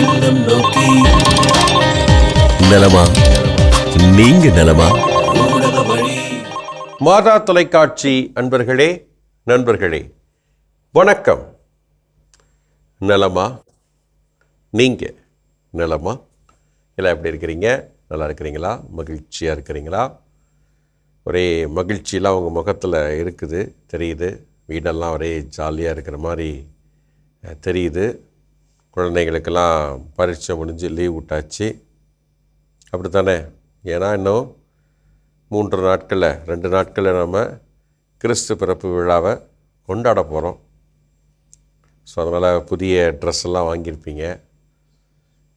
இல்லம் நோக்கி. நலமா? நீங்க நலமா? மாதா தொலைக்காட்சி அன்பர்களே நண்பர்களே வணக்கம். நலமா? நீங்கள் நலமா? எல்லாம் எப்படி இருக்கிறீங்க? நல்லா இருக்கிறீங்களா? மகிழ்ச்சியாக இருக்கிறீங்களா? ஒரே மகிழ்ச்சியெலாம் உங்கள் முகத்தில் இருக்குது தெரியுது. வீடெல்லாம் ஒரே ஜாலியாக இருக்கிற மாதிரி தெரியுது. குழந்தைங்களுக்கெல்லாம் பரீட்சை முடிஞ்சு லீவ் விட்டாச்சு. அப்படி தானே ஏன்னா இன்னும் மூன்று நாட்களில் ரெண்டு நாட்களில் நம்ம கிறிஸ்து பிறப்பு விழாவை கொண்டாட போகிறோம் ஸோ அதனால் புதிய ட்ரெஸ் எல்லாம் வாங்கியிருப்பீங்க.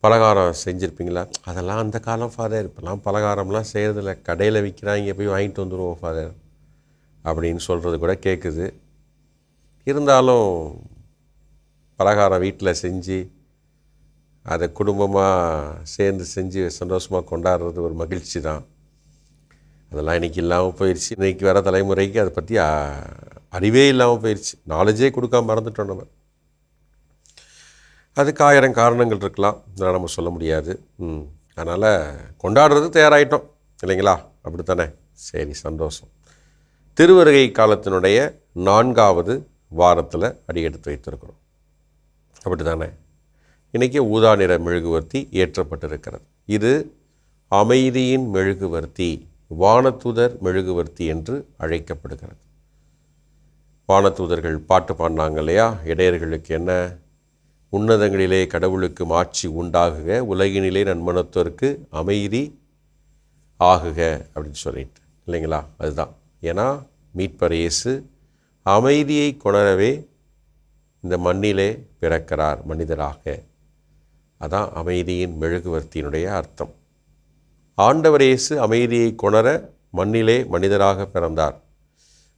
பலகாரம் செஞ்சுருப்பீங்களா? அதெல்லாம் அந்த காலம் ஃபாதர் இப்போலாம் பலகாரம்லாம் செய்கிறதில்ல கடையில் விற்கிறாங்க போய் வாங்கிட்டு வந்துடுவோம் ஃபாதர் அப்படின்னு சொல்கிறது கூட கேட்குது இருந்தாலும் பலகாரம் வீட்டில் செஞ்சு அதை குடும்பமாக சேர்ந்து செஞ்சு சந்தோஷமாக கொண்டாடுறது ஒரு மகிழ்ச்சி தான். அதெல்லாம் இன்றைக்கி இல்லாமல் போயிடுச்சு இன்றைக்கி வர தலைமுறைக்கு அதை பற்றி அறிவே இல்லாமல் போயிடுச்சு நாலேஜே கொடுக்காம மறந்துட்டோம் நம்ம. அதுக்கு ஆயிரம் காரணங்கள் இருக்கலாம். இதெல்லாம் நம்ம சொல்ல முடியாது. ம். அதனால் கொண்டாடுறது தயாராகிட்டோம் இல்லைங்களா? அப்படி தானே சரி சந்தோஷம். திருவருகை காலத்தினுடைய நான்காவது வாரத்தில் அடியெடுத்து வைத்திருக்கிறோம். அப்படி தானே இன்றைக்கி ஊதா நிற மெழுகுவர்த்தி ஏற்றப்பட்டிருக்கிறது. இது அமைதியின் மெழுகுவர்த்தி வானதூதர் மெழுகுவர்த்தி என்று அழைக்கப்படுகிறது. வானதூதர்கள் பாட்டு பாடினாங்க இல்லையா? இடையர்களுக்கு என்ன? உன்னதங்களிலே கடவுளுக்கு மாட்சி உண்டாகுக உலகினிலே நன்மனத்தோருக்கு அமைதி ஆகுக அப்படின்னு சொல்லிட்டு. இல்லைங்களா? அதுதான். ஏன்னா மீட்பர் இயேசு அமைதியை கொணரவே இந்த மண்ணிலே பிறக்கிறார் மனிதராக. அதான் அமைதியின் மெழுகுவர்த்தியினுடைய அர்த்தம். ஆண்டவர் இயேசு அமைதியை கொணர மண்ணிலே மனிதராக பிறந்தார்.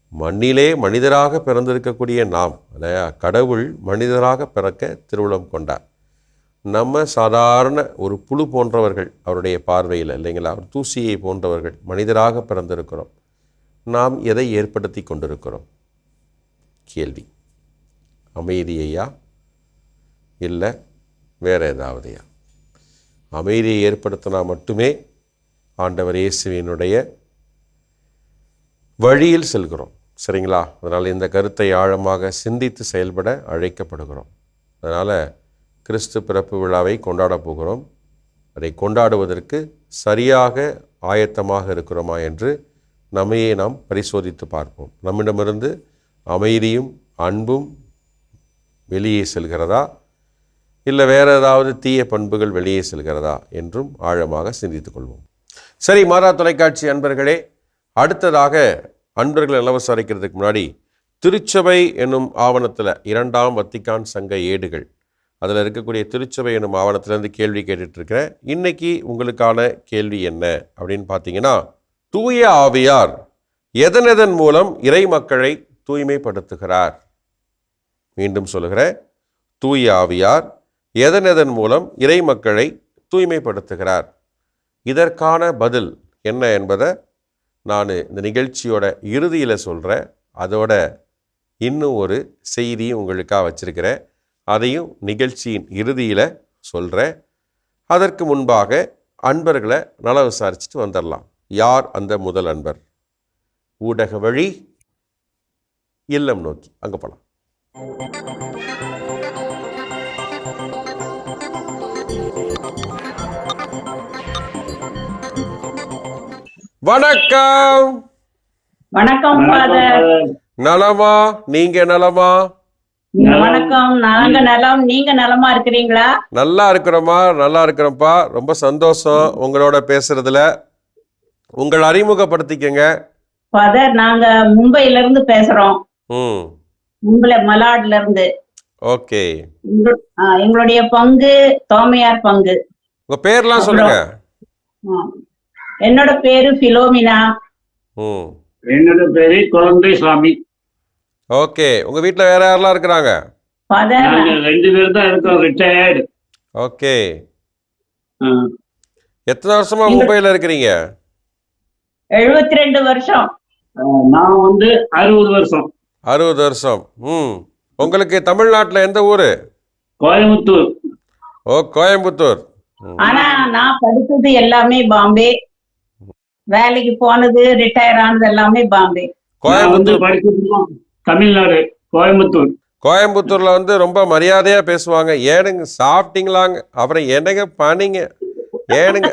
மண்ணிலே மனிதராக பிறந்திருக்கக்கூடிய நாம் இல்லையா? கடவுள் மனிதராக பிறக்க திருவுளம் கொண்டார். நம்ம சாதாரண ஒரு புழு போன்றவர்கள் அவருடைய பார்வையில் இல்லைங்களா? ஒரு தூசியை போன்றவர்கள் மனிதராக பிறந்திருக்கிறோம். நாம் எதை ஏற்படுத்தி கொண்டிருக்கிறோம்? கேள்வி. அமைதியையா? இல்லை வேறு ஏதாவதையா? அமைதியை ஏற்படுத்தினா மட்டுமே ஆண்டவர் இயேசுவினுடைய வழியில் செல்கிறோம். சரிங்களா? அதனால் இந்த கருத்தை ஆழமாக சிந்தித்து செயல்பட அழைக்கப்படுகிறோம். அதனால் கிறிஸ்து பிறப்பு விழாவை கொண்டாடப் போகிறோம். அதை கொண்டாடுவதற்கு சரியாக ஆயத்தமாக இருக்கிறோமா என்று நம்மையே நாம் பரிசோதித்து பார்ப்போம். நம்மிடமிருந்து அமைதியும் அன்பும் வெளியே செல்கிறதா? இல்லை வேறு ஏதாவது தீய பண்புகள் வெளியே செல்கிறதா? என்றும் ஆழமாக சிந்தித்துக் கொள்வோம். சரி மாதா தொலைக்காட்சி அன்பர்களே அடுத்ததாக அன்பர்கள் இலவசம் அரைக்கிறதுக்கு முன்னாடி திருச்சபை என்னும் ஆவணத்தில் இரண்டாம் வத்திக்கான் சங்க ஏடுகள். அதில் இருக்கக்கூடிய திருச்சபை என்னும் ஆவணத்திலேருந்து கேள்வி கேட்டுட்ருக்கிறேன். இன்றைக்கி இன்னைக்கு உங்களுக்கான கேள்வி என்ன? அப்படின்னு பார்த்தீங்கன்னா தூய ஆவியார் எதன் எதன் மூலம் இறை மக்களை தூய்மைப்படுத்துகிறார்? மீண்டும் சொல்லுகிறேன் தூய ஆவியார் எதன் எதன் மூலம் இறை மக்களை தூய்மைப்படுத்துகிறார்? இதற்கான பதில் என்ன என்பதை நான் இந்த நிகழ்ச்சியோட இறுதியில் சொல்கிறேன் அதோட இன்னும் ஒரு செய்தியும் உங்களுக்காக வச்சிருக்கிறேன். அதையும் நிகழ்ச்சியின் இறுதியில் சொல்கிறேன் அதற்கு முன்பாக அன்பர்களை நல விசாரிச்சுட்டு வந்துடலாம். யார் அந்த முதல் அன்பர்? ஊடக வழி இல்லம் நோக்கி. அங்கே போகலாம் வணக்கம். வணக்கம் நலமா? நீங்க நலமா? வணக்கம் நாங்க நலம். நீங்க நலமா இருக்கிறீங்களா? நல்லா இருக்கிறோமா நல்லா இருக்கிறோம்ப்பா. ரொம்ப சந்தோஷம் உங்களோட பேசுறதுல. உங்கள் அறிமுகப்படுத்திக்கங்க. ஃபாதர் நாங்க மும்பைல இருந்து பேசுறோம். ம். மும்பைல மலாட்ல இருந்து. ஓகே. எங்களுடைய பங்கு தோமையார் பங்கு. உங்க பேர்லாம் சொல்லுங்க. என்னோட பேரு பிலோமினா என்னோட பேரு குழந்தை சாமி ஓகே. உங்க வீட்டில் வேற யாரெல்லாம் இருக்கிறாங்க? ரெண்டு பேரும் தான் இருக்கோம் ரிட்டையர்டு ஓகே. எத்தனை வருஷமா மும்பையில் இருக்கிறீங்க? எழுபத்தி ரெண்டு வருஷம் நான் வந்து அறுபது வருஷம். அறுபது வருஷம். ம். உங்களுக்கு தமிழ்நாட்டில் எந்த ஊர்? கோயம்புத்தூர். ஓ கோயம்புத்தூர். ஆனா நான் படிச்சது எல்லாமே பாம்பே. வேலைக்கு போனது ரிட்டையர் ஆனது எல்லாமே பாம்பே. கோயம்புத்தூர். தமிழ்நாடு கோயம்புத்தூர். கோயம்புத்தூர்ல வந்து ரொம்ப மரியாதையா பேசுவாங்க. ஏனுங்க சாப்பிட்டீங்களாங்க? அப்புறம் என்னங்க பண்ணீங்க? ஏனுங்க?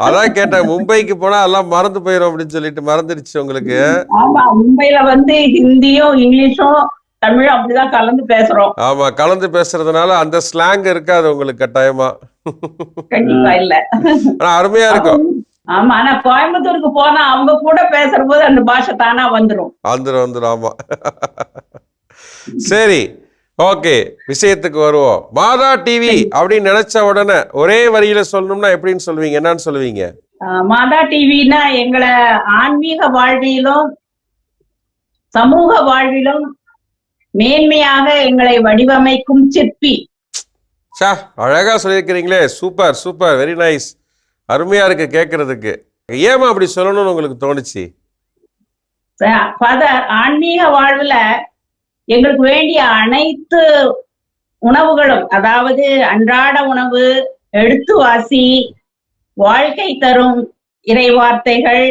அதான் கேட்டேன் மும்பைக்கு போனா எல்லாம் மறந்து போயிடும் அப்படின்னு சொல்லிட்டு மறந்துடுச்சு உங்களுக்கு. ஆமா மும்பைல வந்து ஹிந்தியும் இங்கிலீஷும் தமிழும் அப்படிதான் கலந்து பேசுறோம். ஆமா கலந்து பேசுறதுனால அந்த ஸ்லாங் இருக்காது உங்களுக்கு கட்டாயமா. கண்டிப்பா இல்ல. ஆனா அருமையா இருக்கும். ஆமா ஆனா கோயம்புத்தூருக்கு போனா அவங்க கூட பேசுற போது அந்த பாஷை தானா வந்துரும். வந்துடும் வந்துடும் ஆமா. சரி ஓகே விஷயத்துக்கு வருவோம். மாதா டிவி அப்படின்னு நினைச்ச உடனே ஒரே வரியில சொல்லணும்னா எப்படின்னு சொல்லுவீங்க? என்னன்னு சொல்லுவீங்க? மாதா டிவினா எங்களை ஆன்மீக வாழ்விலும் சமூக வாழ்விலும் மேன்மையாக எங்களை வடிவமைக்கும் சிற்பி. ஷா அழகா சொல்லியிருக்கிறீங்களே. Super super. வெரி நைஸ் அருமையா இருக்கு கேட்கறதுக்கு ஏமா அப்படி சொல்லணும்னு உங்களுக்கு தோணுச்சு? ஃபாதர் ஆன்மீக வாழ்வுல எங்களுக்கு வேண்டிய அனைத்து உணவுகளும் அதாவது அன்றாட உணவு எழுத்து வாசி வாழ்க்கை தரும் இறை வார்த்தைகள்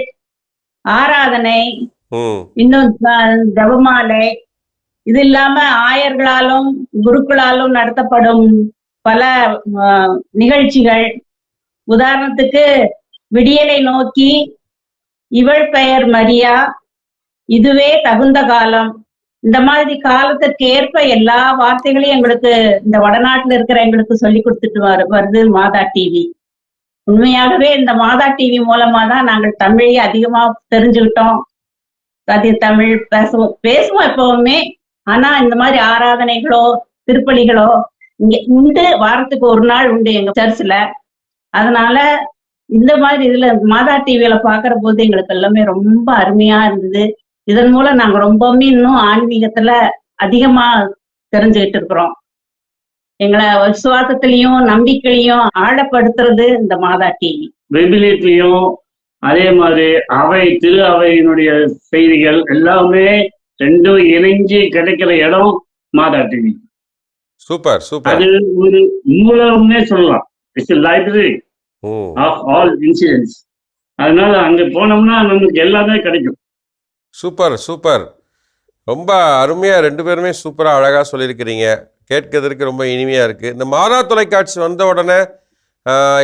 ஆராதனை இன்னும் ஜெபமாலை இது இல்லாம ஆயர்களாலும் குருக்களாலும் நடத்தப்படும் பல நிகழ்ச்சிகள். உதாரணத்துக்கு விடியலை நோக்கி இவள் பெயர் மரியா இதுவே தகுந்த காலம். இந்த மாதிரி காலத்திற்கு ஏற்ப எல்லா வார்த்தைகளையும் எங்களுக்கு இந்த வடநாட்டுல இருக்கிற எங்களுக்கு சொல்லி கொடுத்துட்டு வரு வருது மாதா டிவி உண்மையாகவே இந்த மாதா டிவி மூலமா தான் நாங்கள் தமிழை அதிகமா தெரிஞ்சுக்கிட்டோம். சத்திய தமிழ் பேசுவோம். பேசுவோம் எப்பவுமே. ஆனா இந்த மாதிரி ஆராதனைகளோ திருப்பலிகளோ இங்க உண்டு வாரத்துக்கு ஒரு நாள் உண்டு எங்க சர்ச்சில். அதனால இந்த மாதிரி இதுல மாதா டிவியில பாக்குற போது எங்களுக்கு எல்லாமே ரொம்ப அருமையா இருந்தது. இதன் மூலம் நாங்க ரொம்பவுமே இன்னும் ஆன்மீகத்துல அதிகமா தெரிஞ்சுக்கிட்டு இருக்கிறோம். எங்களை விசுவாசத்திலையும் நம்பிக்கையிலையும் ஆழப்படுத்துறது இந்த மாதா டிவி. விபிலியத்திலையும் அதே மாதிரி அவை திரு அவையினுடைய செய்திகள் எல்லாமே ரெண்டும் இணைஞ்சு கிடைக்கிற இடம் மாதா டிவி. Super super. அது ஒரு மூலம்னே சொல்லலாம். It's library of all incidents அதனால அங்க போனோம்னா நமக்கு எல்லாமே கிடைக்கும். Super super. ரொம்ப அருமையாக ரெண்டு பேருமே சூப்பராக அழகாக சொல்லியிருக்கிறீங்க. கேட்கறதுக்கு ரொம்ப இனிமையாக இருக்குது இந்த மாதா தொலைக்காட்சி வந்த உடனே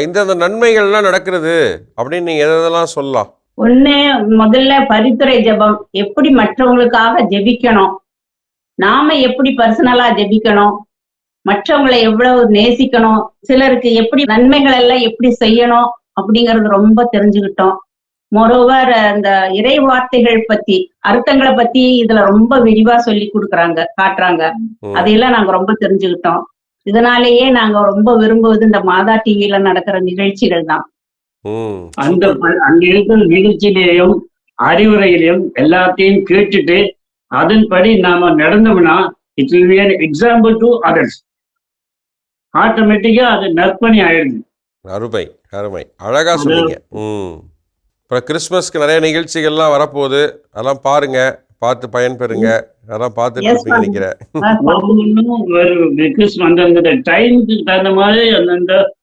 இந்தந்த நன்மைகள்லாம் நடக்கிறது அப்படின்னு நீங்கள் எதெல்லாம் சொல்லலாம்? ஒண்ணு முதல்ல பரித்துரை ஜெபம். எப்படி மற்றவங்களுக்காக ஜெபிக்கணும்? நாம எப்படி பர்சனலா ஜெபிக்கணும்? மற்றவங்களை எவ்வளவு நேசிக்கணும்? சிலருக்கு எப்படி நன்மைகள் எல்லாம் எப்படி செய்யணும்? அப்படிங்கறது ரொம்ப தெரிஞ்சுக்கிட்டோம். மோரோவர் அந்த இறை வார்த்தைகள் பத்தி அர்த்தங்களை பத்தி இதுல ரொம்ப விரிவா சொல்லி கொடுக்குறாங்க காட்டுறாங்க. அதையெல்லாம் நாங்க ரொம்ப தெரிஞ்சுக்கிட்டோம். இதனாலேயே நாங்க ரொம்ப விரும்புவது இந்த மாதா டிவியில நடக்கிற நிகழ்ச்சிகள் தான். அந்த அங்க இருக்கிற நிகழ்ச்சியிலையும் அறிவுரையிலையும் எல்லாத்தையும் கேட்டுட்டு அதன்படி நாம நடந்தோம்னா it will be an example to others ஆட்டோமேட்டிக்கா அது நற்பணி ஆயிடுது. அருமை அருமை. அழகா சொன்னீங்க. அப்புறம் கிறிஸ்மஸ்க்கு நிறைய நிகழ்ச்சிகள்லாம் வரப்போகுது. அதெல்லாம் பாருங்க பார்த்து பயன்பெறுங்க. அதெல்லாம் பார்த்துட்டு Yes, இருப்பீங்க. நினைக்கிறேன். டைமுக்கு தகுந்த மாதிரி அந்தந்த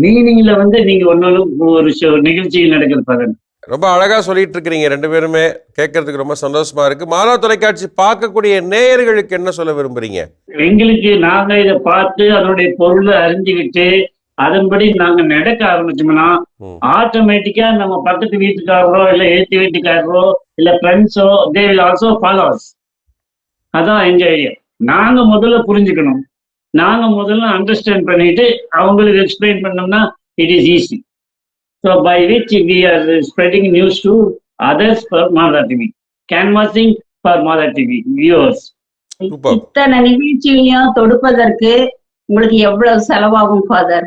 மீனிங்ல வந்து நீங்க ஒன்னொன்னு ஒரு show- நிகழ்ச்சி நடக்கிறது பாருங்க. ரொம்ப அழகா சொல்லிட்டு இருக்கிறீங்க ரெண்டு பேருமே. கேட்கறதுக்கு ரொம்ப சந்தோஷமா இருக்கு. மாதா தொலைக்காட்சி பார்க்கக்கூடிய நேயர்களுக்கு என்ன சொல்ல விரும்புறீங்க? எங்களுக்கு நாங்க இதை பார்த்து அதனுடைய பொருளை அறிஞ்சுக்கிட்டு அதன்படி நாங்க நடக்க ஆரம்பிச்சோம்னா. ஆட்டோமேட்டிக்கா நம்ம பக்கத்து வீட்டுக்காரரோ இல்ல ஏத்தி வீட்டுக்காரரோ இல்ல ஃப்ரெண்ட்ஸோ தே வில் ஆல்சோ ஃபாலோவர்ஸ் அதான் எங்க ஐடியா நாங்க முதல்ல புரிஞ்சுக்கணும். நாங்க முதல்ல அண்டர்ஸ்டாண்ட் பண்ணிட்டு அவங்களுக்கு எக்ஸ்பிளைன் பண்ணோம்னா it is easy so by which we are spreading news to others for Madha TV canvassing for Madha TV viewers. இத்தனை நிகழ்ச்சியையும் தொடுப்பதற்கு உங்களுக்கு எவ்வளவு செலவாகும் ஃபாதர்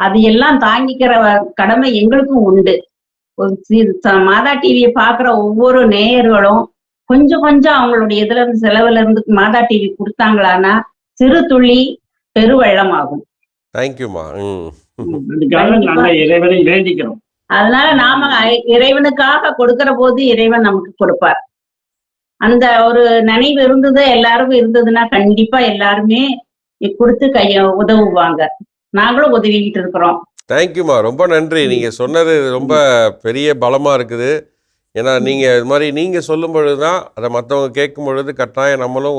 அது எல்லாம் தாங்கிக்கிற வ- கடமை எங்களுக்கும் உண்டு. மாதா டிவியை பாக்குற ஒவ்வொரு நேயர்களும் கொஞ்சம் கொஞ்சம் அவங்களுடைய இதுல இருந்து செலவுல இருந்து மாதா டிவி கொடுத்தாங்களான்னா சிறு துளி பெருவெள்ளமாகும் தேங்க்யூம்மா. ம். அதுக்காக நாங்க இறைவனை வேண்டிக்கிறோம். அதனால நாம இறைவனுக்காக கொடுக்கிற போது இறைவன் நமக்கு கொடுப்பார். அந்த ஒரு நினைவு இருந்தது எல்லாருக்கும் இருந்ததுன்னா கண்டிப்பா எல்லாருமே கொடுத்து கைய உதவுவாங்க. நாங்களும் உதவிக்கிட்டு இருக்கிறோம். தேங்க்யூம்மா. ரொம்ப நன்றி. நீங்கள் சொன்னது ரொம்ப பெரிய பலமாக இருக்குது. ஏன்னா நீங்கள் இது மாதிரி நீங்கள் சொல்லும் பொழுது தான் அதை மற்றவங்க கேட்கும் பொழுது கட்டாயம் நம்மளும்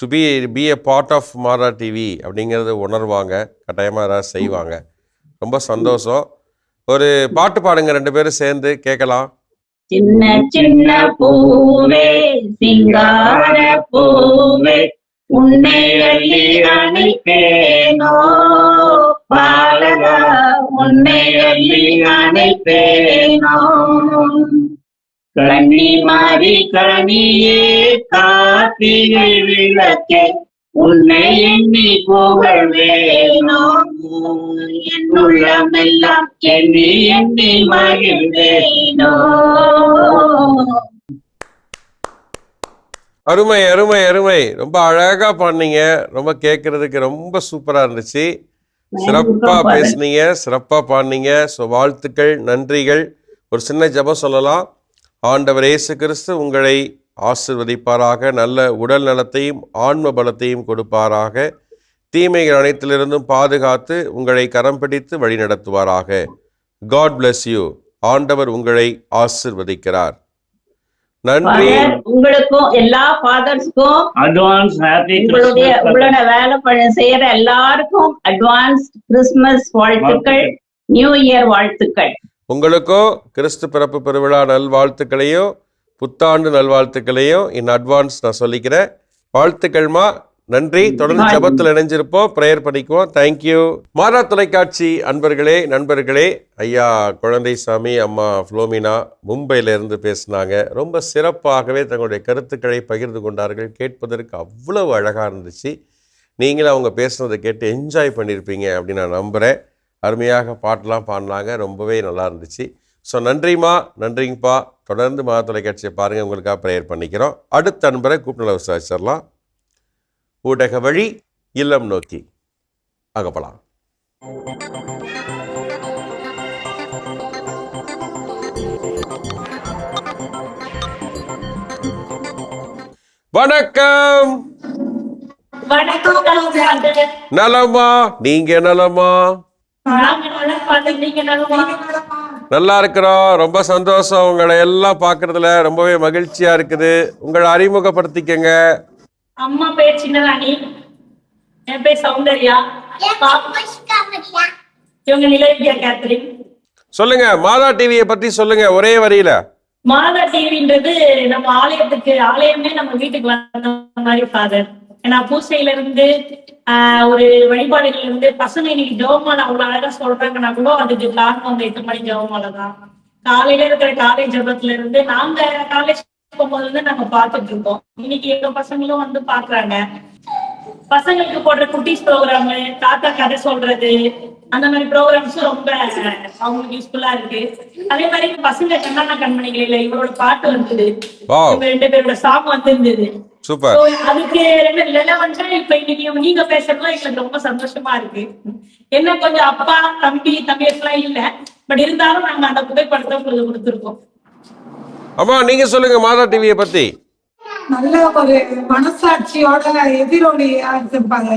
to be be a part of Mara TV அப்படிங்கிறத உணர்வாங்க. கட்டாயமாக ஏதாவது செய்வாங்க. ரொம்ப சந்தோஷம். ஒரு பாட்டு பாடுங்க. ரெண்டு பேரும் சேர்ந்து கேட்கலாம். சின்ன சின்ன பூவே சிங்கார பூவே உன்னை அள்ளி அணைப்பேனோ உன்னை அள்ளி அணைப்பேனோ கண்ணி மாறி கனியே காத்திரை விளக்கே உன்னை எண்ணி புகழ்வேனோ? என் உள்ளமெல்லாம் எண்ணி எண்ணி மகிழ்வேனோ? அருமை அருமை அருமை. ரொம்ப அழகாக பண்ணீங்க ரொம்ப கேட்குறதுக்கு ரொம்ப சூப்பராக இருந்துச்சு. சிறப்பாக பேசுனீங்க சிறப்பாக பாடினீங்க. ஸோ வாழ்த்துக்கள் நன்றிகள். ஒரு சின்ன ஜெபம் சொல்லலாம். ஆண்டவர் இயேசு கிறிஸ்து உங்களை ஆசிர்வதிப்பாராக. நல்ல உடல் நலத்தையும் ஆன்ம பலத்தையும் கொடுப்பாராக. தீமைகள் அனைத்திலிருந்தும் பாதுகாத்து உங்களை கரம் பிடித்து வழிநடத்துவாராக. காட் bless யூ ஆண்டவர் உங்களை ஆசிர்வதிக்கிறார். நன்றி. உங்களுக்கும் எல்லா ஃபாதர்ஸ்க்கும் அட்வான்ஸ் ஹாப்பி உங்களுடைய உங்களோட வேலை செய்யற எல்லாருக்கும் அட்வான்ஸ் கிறிஸ்துமஸ் வாழ்த்துக்கள் நியூ இயர் வாழ்த்துக்கள். உங்களுக்கும் கிறிஸ்து பிறப்பு பெருவிழா நல்வாழ்த்துக்களையும் புத்தாண்டு நல்வாழ்த்துக்களையும் இன் அட்வான்ஸ் நான் சொல்லிக்கிறேன். வாழ்த்துக்கள்மா நன்றி. தொடர்ந்து ஜெபத்தில் இணைஞ்சிருப்போம். ப்ரேயர் பண்ணிக்குவோம் தேங்க்யூ மாதா தொலைக்காட்சி அன்பர்களே நண்பர்களே. ஐயா குழந்தைசாமி அம்மா ஃப்ளோமினா மும்பையில இருந்து பேசினாங்க. ரொம்ப சிறப்பாகவே தங்களுடைய கருத்துக்களை பகிர்ந்து கொண்டார்கள். கேட்பதற்கு அவ்வளவு அழகாக இருந்துச்சு. நீங்களும் அவங்க பேசுனதை கேட்டு என்ஜாய் பண்ணியிருப்பீங்க அப்படின்னு நான் நம்புகிறேன் அருமையாக பாட்டெலாம் பாடினாங்க. ரொம்பவே நல்லா இருந்துச்சு. ஸோ நன்றிம்மா. நன்றிங்கப்பா. தொடர்ந்து மா தொலைக்காட்சியை பாருங்கள் உங்களுக்காக ப்ரேயர் பண்ணிக்கிறோம். அடுத்த அன்பரை கூப்பிட்டு விசாரிச்சிடலாம் ஊடக வழி இல்லம் நோக்கி அகப்பலாம். வணக்கம். நலமா? நீங்க நலமா? நல்லா இருக்கிறோம். ரொம்ப சந்தோஷம். உங்களை எல்லாம் பார்க்கறதுல ரொம்பவே மகிழ்ச்சியா இருக்குது. உங்களை அறிமுகப்படுத்திக்கங்க. அம்மா பேர் சின்னராணி என் பேர் சௌந்தர்யா. இவங்க நிலைவியா கேத்ரின் சொல்லுங்க மாதா டிவியை பத்தி சொல்லுங்க ஒரே வரியில. மாதா டிவின்றது நம்ம ஆலயத்துக்கு ஆலயமே நம்ம வீட்டுக்கு வந்த மாதிரி ஃபாதர் ஏன்னா பூசையில இருந்து ஆஹ், ஒரு வழிபாடுகள்ல இருந்து பசங்க இன்னைக்கு ஜெபமாலை அவ்வளவு அழகா சொல்றாங்கன்னா கூட அதுக்கு காரணம் அந்த எட்டு மணி ஜெபமாலை தான். காலையில இருக்கிற காலை ஜெபத்துல இருந்து நாங்க காலேஜ் போகும்போது வந்து நாங்க பார்த்துட்டு இருக்கோம். இன்னைக்கு எங்க பசங்களும் வந்து பாக்குறாங்க பசங்களுக்கு போடுற குட்டீஸ் ப்ரோக்ராம் தாத்தா கதை சொல்றது அந்த மாதிரி ப்ரோக்ராம்ஸும் ரொம்ப அவங்களுக்கு யூஸ்ஃபுல்லா இருக்கு. அதே மாதிரி பசங்க கண்ணானா கண்மணிகளில இவரோட பாட்டு வந்தது. ரெண்டு பேரோட சாங் வந்திருந்தது. சூப்பர் அதுக்கு ரெலவெண்டா இப்ப இன்னைக்கு நீங்க பேசுறதுலாம் எங்களுக்கு ரொம்ப சந்தோஷமா இருக்கு. என்ன கொஞ்சம் அப்பா தம்பி தம்பியெல்லாம் இல்ல. பட் இருந்தாலும் நாங்க அந்த புகைப்படத்தை உங்களுக்கு கொடுத்துருக்கோம். அம்மா நீங்க சொல்லுங்க மாதா டிவியை பத்தி. நல்ல ஒரு மனசாட்சியோட எதிரொலியா இருப்பாங்க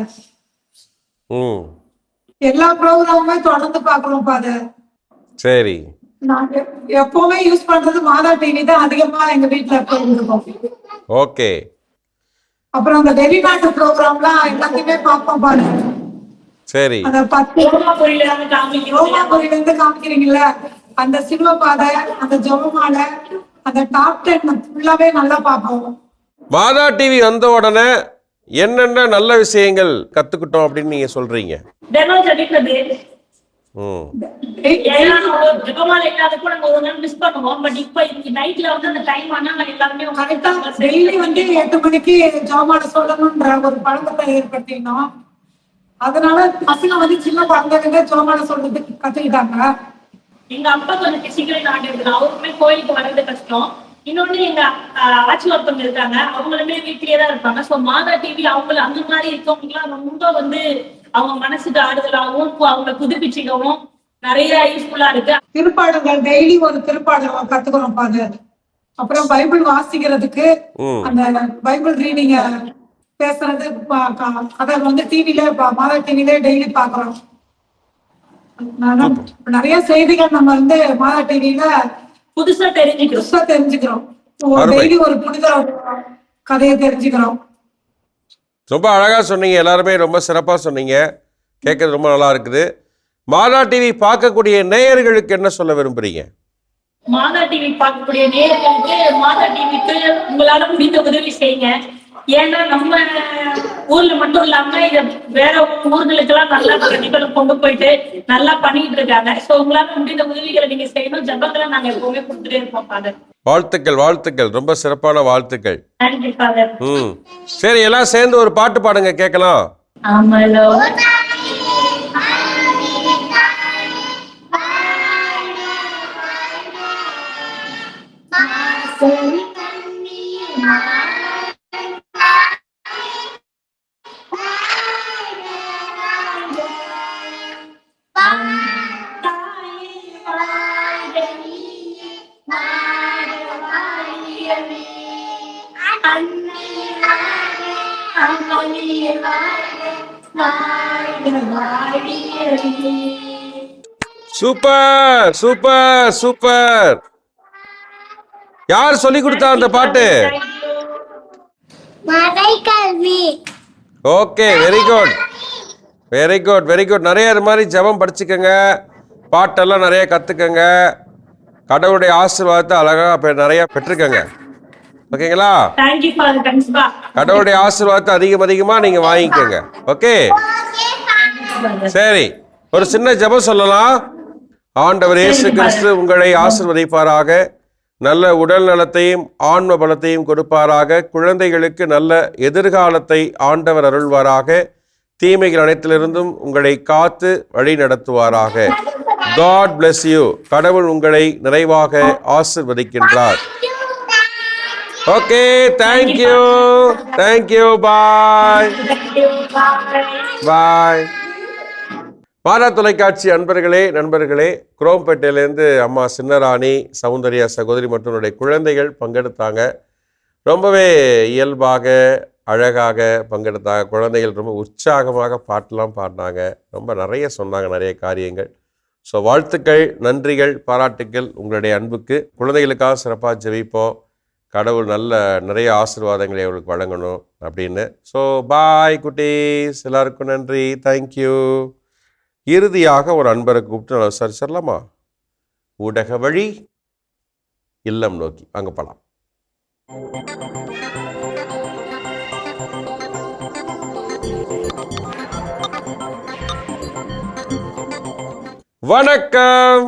எல்லா ப்ரோக்ராமுமே தொடர்ந்து பாக்குறோம் பாரு. சரி. நாங்க எப்பவுமே யூஸ் பண்றது மாதா டிவி தான் அதிகமா எங்க வீட்டுல இருக்கும். ஓகே. அப்புறம் அந்த வெளிநாட்டு ப்ரோக்ராம்லாம் எல்லாத்தையுமே பார்ப்போம் பாரு. சரி. அந்த பத்து யோகா ரோமாபுரியில இருந்து காமிக்கிறீங்கல்ல அந்த சில்வ பாதை அந்த ஜெபமாலை அந்த டாப் டென் ஃபுல்லாவே நல்லா பார்ப்போம். மாதா டிவி வந்த உடனே என்னென்ன நல்ல விஷயங்கள் கத்துக்கிட்டோம் அப்படின்னு நீங்க சொல்றீங்க? டெய்லி வந்து எட்டு மணிக்கு ஜோமான சொல்லணும்ன்ற ஒரு பழக்கத்தை ஏற்படுத்தினோம். அதனால பசங்க வந்து சின்ன குழந்தைங்க ஜோமான சொல்றதுக்கு கத்துக்கிட்டாங்க. எங்க அப்பா கொஞ்சம் பிசிக்கலி நாட்டு இருக்கு அவருக்குமே கோயிலுக்கு வர்றது கஷ்டம். இன்னொன்னு எங்க ஆச்சி ஒருத்தவங்க இருக்காங்க. அவங்களுமே வீட்லயே தான் இருப்பாங்க. சோ மாதா டிவி அவங்கள அந்த மாதிரி இருக்கவங்க எல்லாம் ரொம்ப வந்து அவங்க மனசுக்கு ஆறுதலாகவும் அவங்கள புதுப்பிச்சுக்கவும் நிறைய யூஸ்ஃபுல்லா இருக்கு. திருப்பாடல்கள் டெய்லி ஒரு திருப்பாடல் கத்துக்கிறோம் பாது அப்புறம் பைபிள் வாசிக்கிறதுக்கு அந்த பைபிள் ரீடிங்க பேசுறது அதை வந்து டிவில மாதா டிவில டெய்லி பாக்குறோம். நிறைய செய்திகள் நம்ம வந்து மாதா டிவில புதுசா தெரிஞ்சுக்கிறோம். புதுசா தெரிஞ்சுக்கிறோம். டெய்லி ஒரு புனித கதையை தெரிஞ்சுக்கிறோம். ரொம்ப அழகாக சொன்னீங்க. எல்லாருமே ரொம்ப சிறப்பாக சொன்னீங்க. கேட்கறது ரொம்ப நல்லா இருக்குது. மாதா டிவி பார்க்கக்கூடிய நேயர்களுக்கு என்ன சொல்ல விரும்புறீங்க? மாதா டிவி பார்க்கக்கூடிய நேயர்களுக்கு மாதா டிவிக்கு உங்களால முடிந்த உதவி செய்யுங்க. ஏன்னா நம்ம ஊர்ல மட்டும் இல்லாம இத வேற ஊர்களுக்கு எல்லாம் நல்லா பிரதிகளை கொண்டு போயிட்டு நல்லா பண்ணிட்டு இருக்காங்க. சோ உங்களால முடிந்த உதவிகளை நீங்க செய்யணும். ஜபங்களை நாங்க எப்பவுமே கொடுத்துட்டே இருப்போம் ஃபாதர் வாழ்த்துக்கள் வாழ்த்துக்கள். ரொம்ப சிறப்பான வாழ்த்துக்கள். ஃபாதர் ம். சரி எல்லாம் சேர்ந்து ஒரு பாட்டு பாடுங்க கேட்கலாம். ஆமலோ. Super super super. யார் சொல்லி கொடுத்தா அந்த பாட்டு? Okay very good very good very good நிறைய இது மாதிரி ஜெபம் படிச்சுக்கோங்க. பாட்டெல்லாம் நிறைய கற்றுக்கங்க கடவுளுடைய ஆசீர்வாதத்தை அழகாக நிறைய பெற்றுக்கங்க. ஓகேங்களா? கடவுளுடைய ஆசீர்வாதத்தை அதிகம் அதிகமாக நீங்கள் வாங்கிக்கோங்க. ஓகே? சரி. ஒரு சின்ன ஜெபம் சொல்லலாம். ஆண்டவர் இயேசு கிறிஸ்து உங்களை ஆசீர்வதிப்பாராக. நல்ல உடல் நலத்தையும் ஆன்ம பலத்தையும் கொடுப்பாராக. குழந்தைகளுக்கு நல்ல எதிர்காலத்தை ஆண்டவர் அருள்வாராக. தீமைகள் அனைத்திலிருந்தும் உங்களை காத்து வழி நடத்துவாராக. காட் bless யூ கடவுள் உங்களை நிறைவாக ஆசிர்வதிக்கின்றார். Okay thank you thank you bye bye Madha தொலைக்காட்சி அன்பர்களே நண்பர்களே குரோம்பேட்டையிலேருந்து அம்மா சின்னராணி சௌந்தர்யா சகோதரி மற்றும் என்னுடைய குழந்தைகள் பங்கெடுத்தாங்க. ரொம்பவே இயல்பாக அழகாக பங்கெடுத்தாங்க. குழந்தைகள் ரொம்ப உற்சாகமாக பாட்டெலாம் பாடினாங்க. ரொம்ப நிறைய சொன்னாங்க நிறைய காரியங்கள். ஸோ வாழ்த்துக்கள் நன்றிகள் பாராட்டுக்கள் உங்களுடைய அன்புக்கு. குழந்தைகளுக்காக சிறப்பாக ஜெபிப்போம். கடவுள் நல்ல நிறைய ஆசீர்வாதங்களை அவர்களுக்கு வழங்கணும் அப்படின்னு. ஸோ பாய் குட்டீஸ். எல்லாருக்கும் நன்றி. தேங்க்யூ இறுதியாக ஒரு அன்பரை கூப்பிட்டு நான் விசாரிச்சிடலாமா? ஊடக வழி இல்லம் நோக்கி. அங்கே போகலாம் வணக்கம்.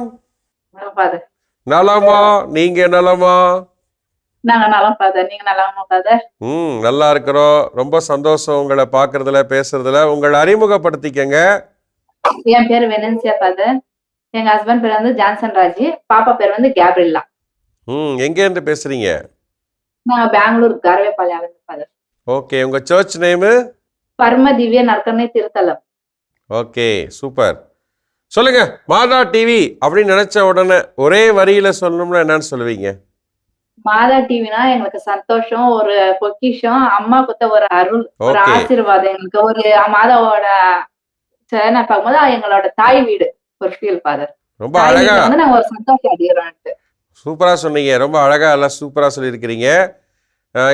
நலமா? நீங்க நலமா? நாங்க நலம் ஃபாதர் நீங்க நலமா ஃபாதர் ம் நல்லா இருக்கிறோம். ரொம்ப சந்தோஷம் உங்களை பார்க்கறதுல பேசுறதுல. உங்களை அறிமுகப்படுத்திக்கங்க. என் பேர் வெனன்சியா ஃபாதர் எங்க ஹஸ்பண்ட் பேர் வந்து ஜான்சன் ராஜ். பாப்பா பேர் வந்து கேப்ரில்லா. ம் எங்கேருந்து பேசுறீங்க? நாங்க பெங்களூர் கரவேப்பாளையம் ஃபாதர் ஓகே உங்க சர்ச் நேமு பரம திவ்ய நற்கரணை திருத்தலம். Okay super. சொல்லுங்க மாதா டிவி அப்படின்னு நினைச்ச உடனே ஒரே வரியில சொல்லணும்னா என்னன்னு சொல்லுவீங்க? மாதா டிவினா எங்களுக்கு சந்தோஷம் ஒரு பொக்கிஷம். அம்மா குத்த ஒரு அருள் ஒரு. ஆசீர்வாதம் எங்களுக்கு. ஒரு மாதாவோட சேனை பார்க்கும்போது எங்களோட தாய் வீடு ஒரு ஃபீல் ஃபாதர் ரொம்ப அழகா. வந்து நாங்க ஒரு சந்தோஷம் அடைகிறோம் சூப்பரா சொன்னீங்க. ரொம்ப அழகா எல்லாம் சூப்பரா சொல்லியிருக்கிறீங்க.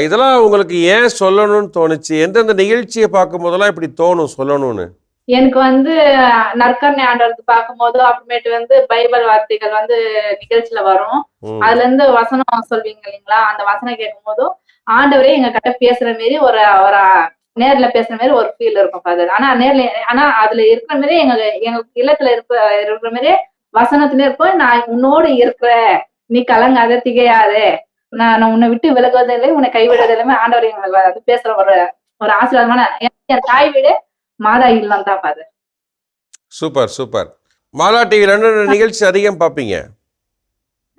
இதெல்லாம் உங்களுக்கு ஏன் சொல்லணும்னு தோணுச்சு? எந்தெந்த நிகழ்ச்சியை பார்க்கும் போதெல்லாம் இப்படி தோணும் சொல்லணும்னு? எனக்கு வந்து நற்கரணை ஆண்டவருக்கு பார்க்கும்போது அப்புறமேட்டு வந்து பைபிள் வார்த்தைகள் வந்து நிகழ்ச்சியில வரும். அதுல இருந்து வசனம் சொல்வீங்க இல்லைங்களா? அந்த வசனம் கேட்கும் போதும் ஆண்டவரே எங்க கிட்ட பேசுற மாரி ஒரு ஒரு நேர்ல பேசுற மாதிரி ஒரு ஃபீல் இருக்கும் ஃபாதர் ஆனா நேர்ல ஆனா அதுல இருக்கிற மாதிரி எங்க எங்க இல்லத்துல இருக்க இருக்கிற மாதிரி வசனத்துல இருக்கும் நான் உன்னோடு இருக்கிற நீ கலங்காத திகையாதே. நான் உன்னை விட்டு விலகுவதில்லை உன்னை கைவிடுவதில்லை. ஆண்டவர் எங்களுக்கு அது பேசுற ஒரு ஒரு ஆசீர்வாதமான என் தாய் வீடு மாதா இல்லம் தான் ஃபாதர் சூப்பர் சூப்பர். மாலா டிவியில் என்னென்ன நிகழ்ச்சி அதிகம் பார்ப்பீங்க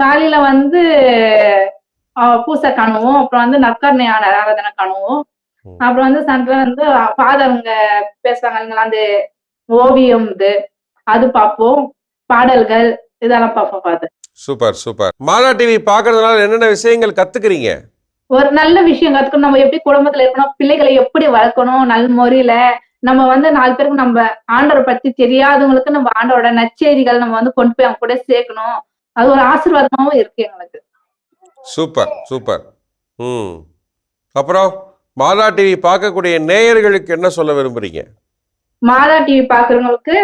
காலையில வந்து பூசை காணுவோம். அப்புறம் வந்து நற்கருணையான ஆராதனை காணுவோம். அப்புறம் வந்து சண்டை வந்து ஃபாதருங்க பேசுறாங்க அந்த ஓவியம் இது அது பார்ப்போம் பாடல்கள் இதெல்லாம் பார்ப்போம் father super super. Mala TV பார்க்கறதுனால என்னென்ன விஷயங்கள் கத்துக்கிறீங்க? ஒரு நல்ல விஷயம் கத்துக்கணும். நம்ம எப்படி குடும்பத்துல இருக்கணும்? பிள்ளைகளை எப்படி வளர்க்கணும்? நல் முறையில நம்ம வந்து நாலு பேருக்கு நம்ம ஆண்டவரை பத்தி தெரியாதவங்களுக்கு நம்ம ஆண்டவரோட நற்செய்திகள் நம்ம வந்து கொண்டு போய் அவங்க கூட சேர்க்கணும். அது ஒரு ஆசீர்வாதமாவும் இருக்கு எங்களுக்கு. Super super. ம். அப்புறம் மாலா டிவி பார்க்கக்கூடிய நேயர்களுக்கு என்ன சொல்ல விரும்புறீங்க? மாதா டிவி பாக்குறவங்களுக்கு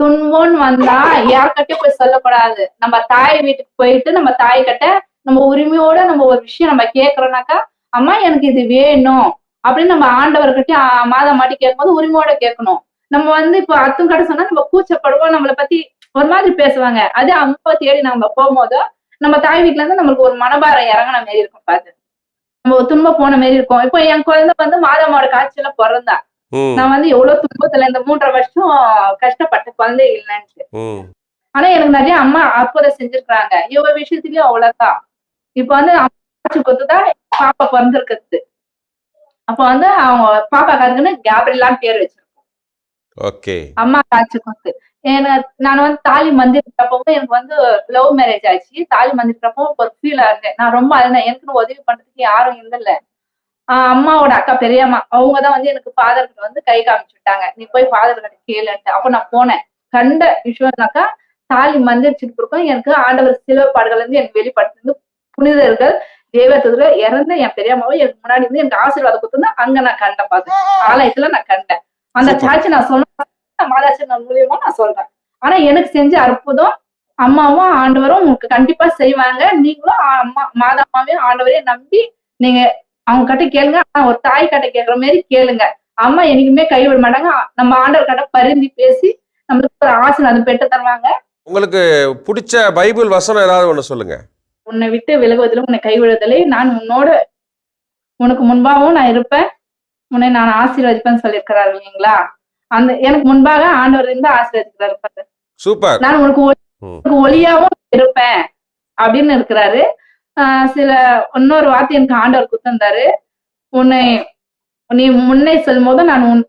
துன்பம்னு வந்தா யார்கிட்டயும் போய் சொல்லக்கூடாது. நம்ம தாய் வீட்டுக்கு போயிட்டு நம்ம தாய் கிட்ட நம்ம உரிமையோட நம்ம ஒரு விஷயம் நம்ம கேக்குறோம்னாக்கா அம்மா எனக்கு இது வேணும். அப்படின்னு நம்ம ஆண்டவர்கிட்ட மாதா மாட்டி கேட்கும்போது உரிமையோட கேட்கணும். நம்ம வந்து இப்போ அத்தும் கடை சொன்னா நம்ம கூச்சப்படுவோம் நம்மளை பத்தி ஒரு மாதிரி பேசுவாங்க. அதே அம்மாவை தேடி நம்ம போகும்போது நம்ம தாய் வீட்டுல இருந்து நம்மளுக்கு ஒரு மனபாரம் இறங்கின மாதிரி இருக்கும் பாத்து. நம்ம துன்பம் போன மாதிரி இருக்கும். இப்போ என் குழந்தை வந்து மாதமோட காய்ச்சல பிறந்தா. நான் வந்து எவ்வளவு துன்பத்துல இந்த மூன்றரை வருஷம் கஷ்டப்பட்ட குழந்தை இல்லைன்ட்டு. ஆனா எனக்கு நிறைய அம்மா அற்புதம் செஞ்சிருக்காங்க இவ விஷயத்துலயும் அவ்வளவுதான். இப்ப வந்து அம்மா கொத்துதான் பாப்பா பிறந்திருக்குது அப்ப வந்து அவங்க பாப்பா காருக்குன்னு கேப்ரிலான்னு பேர் வச்சிருக்கோம் ஓகே. அம்மா கொத்து. எனக்கு நான் வந்து தாலி மந்திருக்கிறப்பவும் எனக்கு வந்து லவ் மேரேஜ் ஆச்சு. தாலி மந்திருக்கிறப்போ ஒரு ஃபீலா இருந்தேன். நான் ரொம்ப அழுந்தேன் எனக்குன்னு உதவி பண்றதுக்கு யாரும் ஆஹ் அம்மாவோட அக்கா பெரியம்மா அவங்க தான் வந்து எனக்கு ஃபாதர் கிட்ட வந்து கை காமிச்சு விட்டாங்க. நீ போய் ஃபாதர் கிட்ட கேளுன்ட்டு. அப்போ நான் போனேன். கண்ட விஷயம்னாக்கா தாலி மந்திரிச்சுட்டு இருக்கோம் எனக்கு ஆண்டவர் சிலுவை பாடுகள் இருந்து எனக்கு வெளிப்படுத்தி புனிதர்கள் தெய்வத்துல இறந்த என் பெரியம்மாவும் எனக்கு முன்னாடி இருந்து எனக்கு ஆசீர்வாதம் கொடுத்து அங்க நான் கண்டேன் பார்த்தேன் ஆலயத்துல நான் கண்டேன். அந்த. சாட்சி நான் சொன்ன மாதாச்சன் மூலியமா நான் சொல்றேன். ஆனா எனக்கு செஞ்ச அற்புதம் அம்மாவும் ஆண்டவரும் உங்களுக்கு கண்டிப்பா செய்வாங்க. நீங்களும் அம்மா மாதாமாவையும் ஆண்டவரையும் நம்பி நீங்க அவங்க கிட்ட கேளுங்க. ஆனா ஒரு தாய் கிட்ட கேட்கற மாதிரி கேளுங்க. அம்மா என்னைக்குமே கைவிட மாட்டாங்க. நம்ம ஆண்டவர் கிட்ட பரிந்தி பேசி நம்மளுக்கு ஒரு ஆசீர்வாதம் பெற்று தருவாங்க. உங்களுக்கு பிடிச்ச பைபிள் வசனம் ஏதாவது ஒன்று சொல்லுங்க. உன்னை விட்டு விலகுவதிலும் உன்னை கைவிடுவதில்லை. நான் உன்னோட உனக்கு முன்பாகவும் நான் இருப்பேன். உன்னை நான் ஆசீர்வதிப்பேன்னு சொல்லியிருக்கிறாரு இல்லைங்களா? அந்த எனக்கு முன்பாக ஆண்டவர் இருந்து ஆசீர்வதிக்கிறாரு பாரு. சூப்பர். நான் உனக்கு ஒளியாவும் இருப்பேன் அப்படின்னு இருக்கிறாரு. ஆஹ் சில இன்னொரு வார்த்தை எனக்கு ஆண்டவர் குத்தந்தாரு உன்னை நீ முன்னே செல்லும் போது நான் உன்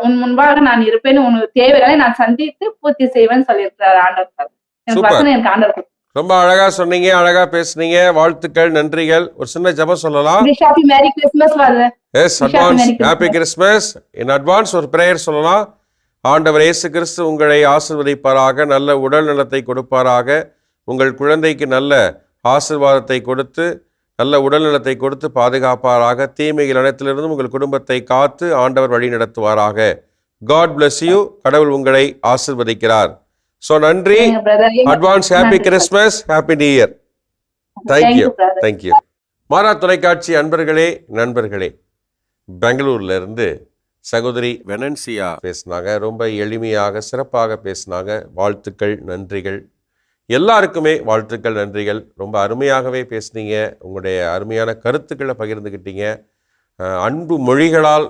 உன் முன்பாக நான் இருப்பேன்னு உனக்கு தேவைகளை நான் சந்தித்து பூர்த்தி செய்வேன்னு சொல்லியிருக்கிறாரு ஆண்டவர். எனக்கு ஆண்டவர். ரொம்ப அழகா சொன்னீங்க அழகா பேசுனீங்க. வாழ்த்துக்கள் நன்றிகள். ஒரு சின்ன ஜெபம் சொல்லலாம். Yes advance. Happy Christmas in advance ஒரு பிரேயர் சொல்லலாம். ஆண்டவர் இயேசு கிறிஸ்து உங்களை ஆசிர்வதிப்பாராக நல்ல உடல் நலத்தை கொடுப்பாராக. உங்கள் குழந்தைக்கு நல்ல ஆசிர்வாதத்தை கொடுத்து நல்ல உடல் நலத்தை கொடுத்து பாதுகாப்பாராக. தீமைகள் அனைத்திலிருந்தும் உங்கள் குடும்பத்தை காத்து ஆண்டவர் வழி நடத்துவாராக காட் bless யூ கடவுள் உங்களை ஆசிர்வதிக்கிறார். ஸோ நன்றி. Advance happy. Christmas happy new year thank you. Thank you Mara தொலைக்காட்சி அன்பர்களே நண்பர்களே பெங்களூர்ல இருந்து சகோதரி வெனன்சியா பேசினாங்க. ரொம்ப எளிமையாக சிறப்பாக பேசினாங்க. வாழ்த்துக்கள் நன்றிகள். எல்லாருக்குமே வாழ்த்துக்கள் நன்றிகள். ரொம்ப அருமையாகவே பேசுனீங்க. உங்களுடைய அருமையான கருத்துக்களை பகிர்ந்துக்கிட்டீங்க அன்பு மொழிகளால்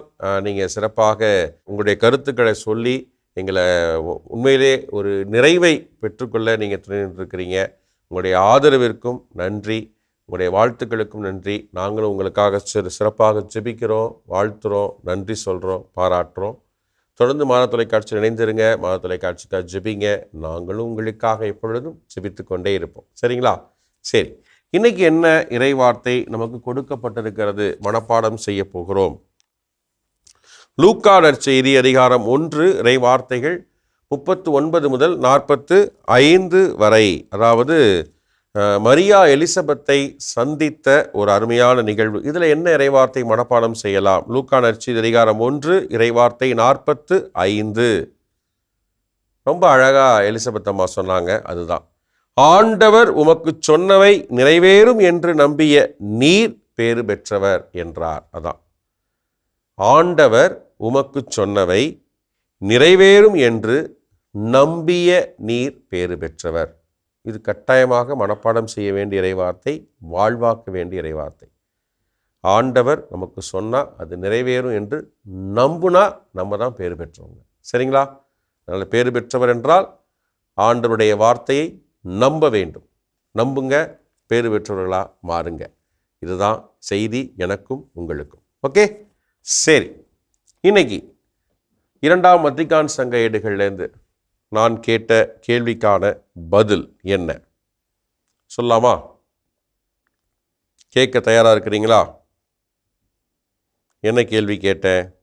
நீங்கள் சிறப்பாக உங்களுடைய கருத்துக்களை சொல்லி எங்களை உண்மையிலே ஒரு நிறைவை பெற்றுக்கொள்ள நீங்கள் துணைநின்றிருக்கிறீங்க உங்களுடைய ஆதரவிற்கும் நன்றி. உங்களுடைய வாழ்த்துக்களுக்கும் நன்றி. நாங்களும் உங்களுக்காக சிறு சிறப்பாக ஜெபிக்கிறோம் வாழ்த்துறோம் நன்றி சொல்கிறோம் பாராட்டுறோம். தொடர்ந்து மாத தொலைக்காட்சியில் இணைந்திருங்க. மாத தொலைக்காட்சிக்காக ஜெபிங்க. நாங்களும் உங்களுக்காக எப்பொழுதும் ஜெபித்து கொண்டே இருப்போம். சரிங்களா? சரி. இன்னைக்கு என்ன இறைவார்த்தை நமக்கு கொடுக்கப்பட்டிருக்கிறது மனப்பாடம் செய்ய போகிறோம். லூக்கா செய்தி அதிகாரம் ஒன்று இறைவார்த்தைகள் முப்பத்து ஒன்பது முதல் நாற்பத்து ஐந்து வரை. அதாவது மரியா எலிசபெத்தை சந்தித்த ஒரு அருமையான நிகழ்வு. இதில் என்ன இறைவார்த்தை மனப்பாடம் செய்யலாம்? லூக்கா நற்செய்தி அதிகாரம் ஒன்று இறைவார்த்தை நாற்பத்து ஐந்து. ரொம்ப அழகாக எலிசபெத் அம்மா சொன்னாங்க அதுதான். ஆண்டவர் உமக்கு சொன்னவை நிறைவேறும் என்று நம்பிய நீர் பேறு பெற்றவர் என்றார். அதான். ஆண்டவர் உமக்கு சொன்னவை நிறைவேறும் என்று நம்பிய நீர் பேறு பெற்றவர். இது கட்டாயமாக மனப்பாடம் செய்ய வேண்டிய இறைவார்த்தை வாழ்வாக்க வேண்டிய இறைவார்த்தை. ஆண்டவர் நமக்கு சொன்னால் அது நிறைவேறும் என்று நம்புனா நம்ம தான் பேறு பெற்றவங்க. சரிங்களா? அதனால் பேறு பெற்றவர் என்றால் ஆண்டவருடைய வார்த்தையை நம்ப வேண்டும். நம்புங்க பேறு பெற்றவர்களாக மாறுங்க. இதுதான் செய்தி எனக்கும் உங்களுக்கும். ஓகே? சரி. இன்னைக்கு இரண்டாம் வத்திகான் சங்க ஏடுகள்லேருந்து நான் கேட்ட கேள்விக்கான பதில் என்ன? சொல்லாமா கேட்க தயாராக இருக்கிறீங்களா? என்ன கேள்வி கேட்டேன்?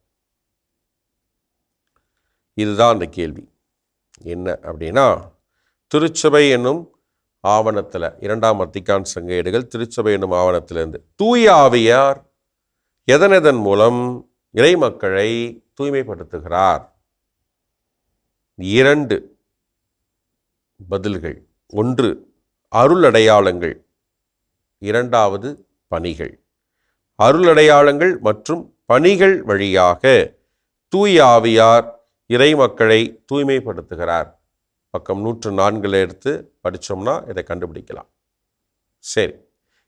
இதுதான் அந்த கேள்வி. என்ன அப்படின்னா திருச்சபை என்னும் ஆவணத்தில் இரண்டாம் வத்திக்கான் சங்க ஏடுகள் திருச்சபை என்னும் ஆவணத்திலிருந்து தூய ஆவியார் எதனெதன் மூலம் இறை மக்களை தூய்மைப்படுத்துகிறார். இரண்டு பதில்கள். ஒன்று அருள் அடையாளங்கள் இரண்டாவது பணிகள். அருள் அடையாளங்கள் மற்றும் பணிகள் வழியாக தூய ஆவியார் இறை மக்களை தூய்மைப்படுத்துகிறார். பக்கம் நூற்று நான்கில் எடுத்து படித்தோம்னா இதை கண்டுபிடிக்கலாம். சரி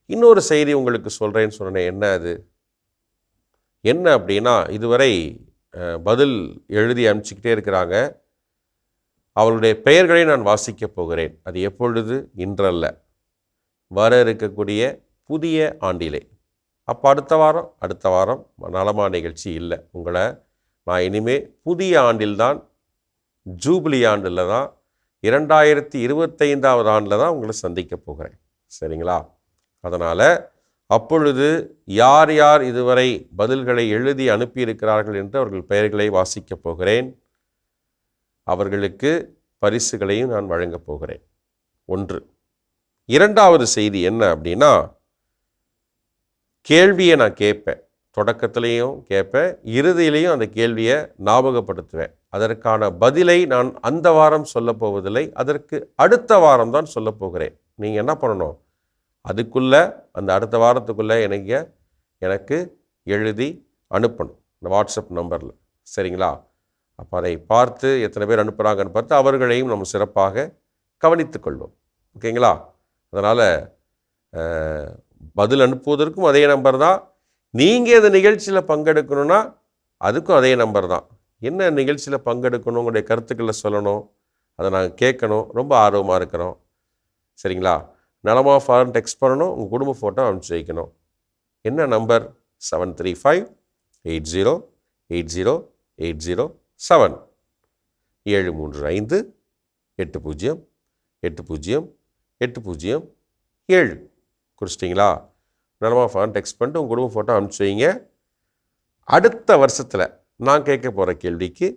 இன்னொரு செய்தி உங்களுக்கு சொல்கிறேன்னு சொன்னேன் என்ன அது? என்ன அப்படின்னா இதுவரை பதில் எழுதி அனுப்பிச்சிக்கிட்டே இருக்கிறாங்க. அவளுடைய பெயர்களை நான் வாசிக்கப் போகிறேன். அது எப்பொழுது? இன்றல்ல. வர இருக்கக்கூடிய புதிய ஆண்டிலே. அப்போ அடுத்த வாரம்? அடுத்த வாரம். நலமா நிகழ்ச்சி இல்லை. உங்களை நான் இனிமே புதிய ஆண்டில்தான் ஜூபிலி ஆண்டில் தான் இரண்டாயிரத்தி இருபத்தைந்தாவது ஆண்டில் தான் உங்களை சந்திக்க போகிறேன். சரிங்களா? அதனால் அப்பொழுது யார் யார் இதுவரை பதில்களை எழுதி அனுப்பியிருக்கிறார்கள் என்று அவர்கள் பெயர்களை வாசிக்கப் போகிறேன். அவர்களுக்கு பரிசுகளையும் நான் வழங்கப் போகிறேன். ஒன்று. இரண்டாவது செய்தி என்ன அப்படின்னா கேள்வியை நான் கேட்பேன். தொடக்கத்திலையும் கேட்பேன். இறுதியிலையும் அந்த கேள்வியை ஞாபகப்படுத்துவேன். அதற்கான பதிலை நான் அந்த வாரம் சொல்ல போவதில்லை. அதற்கு அடுத்த வாரம் தான் சொல்லப் போகிறேன். நீங்கள் என்ன பண்ணணும்? அதுக்குள்ளே அந்த அடுத்த வாரத்துக்குள்ளே எனக்கு எனக்கு எழுதி அனுப்பணும். இந்த வாட்ஸ்அப் நம்பரில். சரிங்களா? அப்போ அதை பார்த்து எத்தனை பேர் அனுப்புகிறாங்கன்னு பார்த்து அவர்களையும் நம்ம சிறப்பாக கவனித்துக்கொள்வோம் ஓகேங்களா? அதனால் பதில் அனுப்புவதற்கும் அதே நம்பர் தான். நீங்கள் இந்த நிகழ்ச்சியில் பங்கெடுக்கணும்னா அதுக்கும் அதே நம்பர் தான். என்ன நிகழ்ச்சியில் பங்கெடுக்கணும் உங்களுடைய கருத்துக்களை சொல்லணும். அதை நாங்கள் கேட்கணும். ரொம்ப ஆர்வமாக இருக்கிறோம். சரிங்களா? நலமா ஃபார்ம் டெக்ஸ்ட் பண்ணணும் உங்கள் குடும்ப ஃபோட்டோ அனுப்பிச்சு வைக்கணும். என்ன number seven three five eight zero eight zero eight zero seven ஏழு மூன்று ஐந்து எட்டு பூஜ்ஜியம் எட்டு பூஜ்ஜியம் எட்டு பூஜ்ஜியம் ஏழு. குறிச்சிட்டிங்களா நலமா ஃபார்ம் டெக்ஸ்ட் பண்ணிட்டு உங்கள் குடும்ப ஃபோட்டோ அனுப்பிச்சு வைங்க. அடுத்த வருஷத்தில் நான் கேட்க போகிற கேள்விக்கு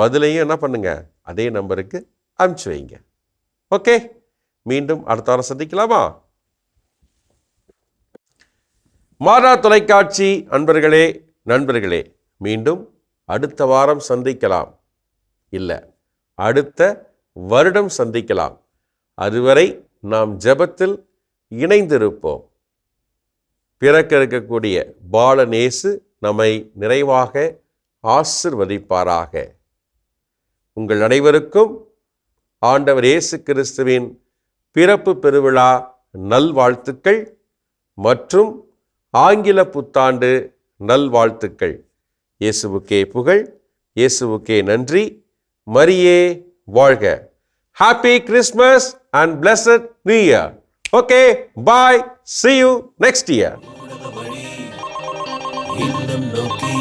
பதிலையும் என்ன பண்ணுங்கள் அதே நம்பருக்கு அனுப்பிச்சு வைங்க. ஓகே மீண்டும் அடுத்த வாரம் சந்திக்கலாமா? மாறா தொலைக்காட்சி அன்பர்களே நண்பர்களே மீண்டும் அடுத்த வாரம் சந்திக்கலாம். இல்லை அடுத்த வருடம் சந்திக்கலாம். அதுவரை நாம் ஜெபத்தில் இணைந்திருப்போம். பிறக்க இருக்கக்கூடிய பாலநேசு நம்மை நிறைவாக ஆசிர்வதிப்பாராக. உங்கள் அனைவருக்கும் ஆண்டவர் இயேசு கிறிஸ்துவின் பிறப்பு பெருவிழா நல்வாழ்த்துக்கள் மற்றும் ஆங்கில புத்தாண்டு நல்வாழ்த்துக்கள். இயேசுவுக்கே புகழ் இயேசுவுக்கே நன்றி. மரியே வாழ்க. Happy Christmas and blessed new year okay bye see you next year நோக்கி